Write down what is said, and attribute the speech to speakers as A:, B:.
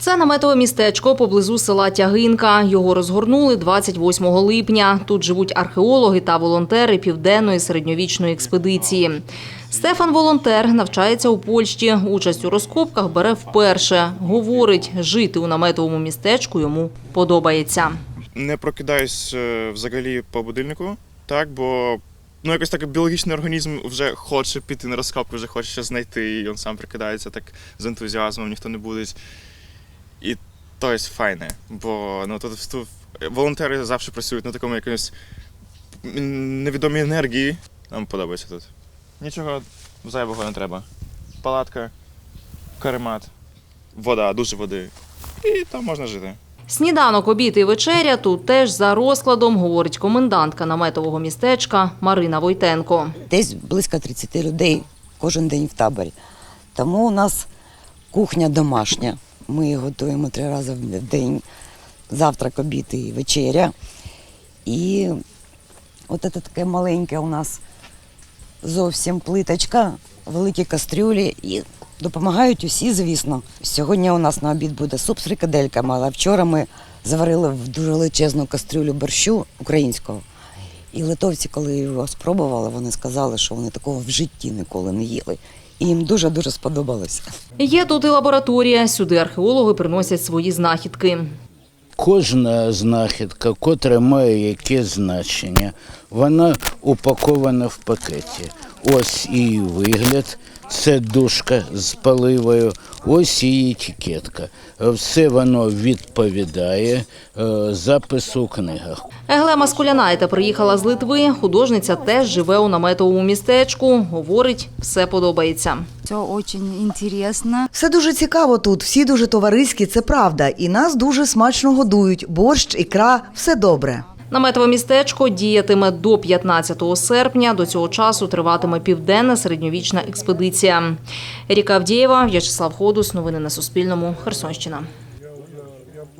A: Це наметове містечко поблизу села Тягинка. Його розгорнули 28 липня. Тут живуть археологи та волонтери південної середньовічної експедиції. Стефан волонтер навчається у Польщі. Участь у розкопках бере вперше. Говорить, жити у наметовому містечку йому подобається.
B: не прокидаюсь е, взагалі по будильнику, так, бо ну, якось так біологічний організм вже хоче піти на розкопку, вже хоче знайти, і він сам прикидається так з ентузіазмом, ніхто не буде. І то є файне, бо ну, тут, тут волонтери завжди працюють на такому якомусь невідомій енергії. Нам подобається тут. Нічого зайвого не треба. Палатка, каремат, вода, дуже води. І там можна жити.
A: Сніданок, обід і вечеря тут теж за розкладом, говорить комендантка наметового містечка Марина Войтенко.
C: Десь близько 30 людей кожен день в таборі. Тому у нас кухня домашня. Ми готуємо три рази в день завтрак, обід і вечеря. І от це таке маленьке у нас зовсім плиточка, великі кастрюлі і допомагають усі, звісно. Сьогодні у нас на обід буде суп з фрикадельками, але вчора ми заварили в дуже величезну кастрюлю борщу українського. І литовці, коли його спробували, вони сказали, що вони такого в житті ніколи не їли. І їм дуже-дуже сподобалося.
A: Є тут і лабораторія. Сюди археологи приносять свої знахідки.
D: Кожна знахідка, котра має яке значення, вона упакована в пакеті. Ось її вигляд, це дужка з паливою, ось її етикетка. Все воно відповідає е, запису у книгах.
A: Еглема Скулянайте приїхала з Литви. Художниця теж живе у наметовому містечку. Говорить, все подобається.
E: Все очень интересно.
F: Все дуже цікаво тут, всі дуже товариські, це правда. І нас дуже смачно годують. Борщ, ікра, все добре.
A: Наметове містечко діятиме до 15 серпня. До цього часу триватиме південна середньовічна експедиція. Ріка Авдієва, В'ячеслав Ходус. Новини на Суспільному. Херсонщина.